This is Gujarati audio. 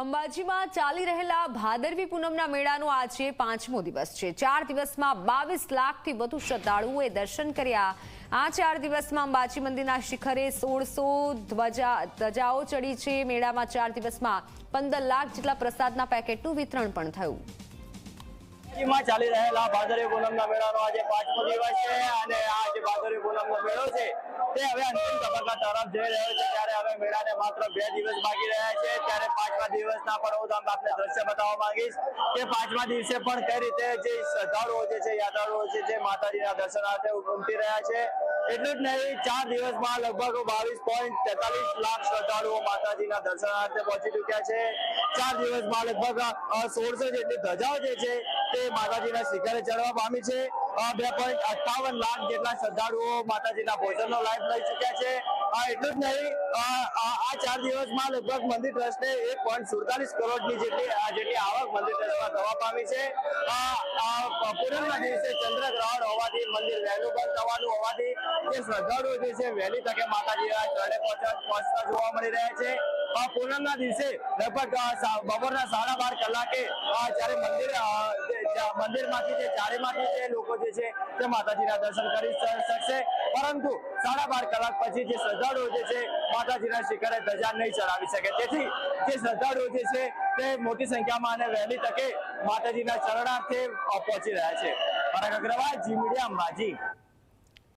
અંબાજીમાં ચાલી રહેલા ભાદરવી પૂનમના મેળાનો આજે પાંચમો દિવસ છે. ચાર દિવસમાં બાવીસ લાખથી વધુ શ્રદ્ધાળુઓએ દર્શન કર્યા. આ ચાર દિવસમાં અંબાજી મંદિરના શિખરે સોળસો ધ્વજા, ધજાઓ ચડી છે. મેળામાં ચાર દિવસમાં પંદર લાખ જેટલા પ્રસાદના પેકેટનું વિતરણ પણ થયું. ચાલી રહેલા ભાદરવી પૂનમના મેળાનો આજે પાંચમો દિવસ છે અને આ જે ભાદરવી પૂનમનો મેળો છે, તે હવે અંતિમ તબક્કા તરફ જઈ રહ્યો છે. ત્યારે માત્ર બે દિવસ બાકી રહ્યા છે. ત્યારે પાંચમા દિવસના પણ હું આપને દ્રશ્ય બતાવવા માંગીશ કે પાંચમા દિવસે પણ કઈ રીતે જે શ્રદ્ધાળુઓ જે છે, યાત્રાળુઓ છે જે માતાજીના દર્શનાર્થે ઉમટી રહ્યા છે. એટલું જ નહીં, ચાર દિવસમાં લગભગ બાવીસ પોઈન્ટ તેતાલીસ લાખ શ્રદ્ધાળુઓ માતાજીના દર્શનાર્થે પહોંચી ચુક્યા છે. ચાર દિવસમાં લગભગ સોળસો જેટલી ધજાઓ જે છે, તે માતાજીના શિખરે ચડવા પામી છે. બે પોઈન્ટ અઠાવન લાખ જેટલા શ્રદ્ધાળુઓ માતાજીના ભોજનનો લાભ લઈ ચુક્યા છે. એટલું જ નહીં, આ ચાર દિવસમાં લગભગ મંદિર ટ્રસ્ટને એક પોઈન્ટ સુડતાલીસ કરોડની જેટલી જેટલી આવક મંદિર ટ્રસ્ટમાં થવા પામી છે. પૂનમના દિવસે ચંદ્રગ્રહણ હોવાથી, મંદિર વહેલું બંધ થવાનું હોવાથી જે શ્રદ્ધાળુઓ જે છે વહેલી તકે માતાજીના ચરણે પહોંચતા જોવા મળી રહ્યા છે. પૂનમના દિવસે લગભગ બપોરના સાડા બાર કલાકે જ્યારે મંદિર મંદિરમાંથી જે ચારેમાંથી જે લોકો જે છે, તે માતાજીના દર્શન કરી શકશે. પરંતુ સાડા બાર કલાક પછી જે શ્રદ્ધાળુઓ જે છે, માતાજીના શિખરે ધજા નહીં ચડાવી શકે. તેથી જે શ્રદ્ધાળુઓ જે છે, તે મોટી સંખ્યામાં અને વહેલી તકે માતાજીના ચરણાર્થે પહોંચી રહ્યા છે. પરાગ અગ્રવાલ જી મીડિયા અંબાજી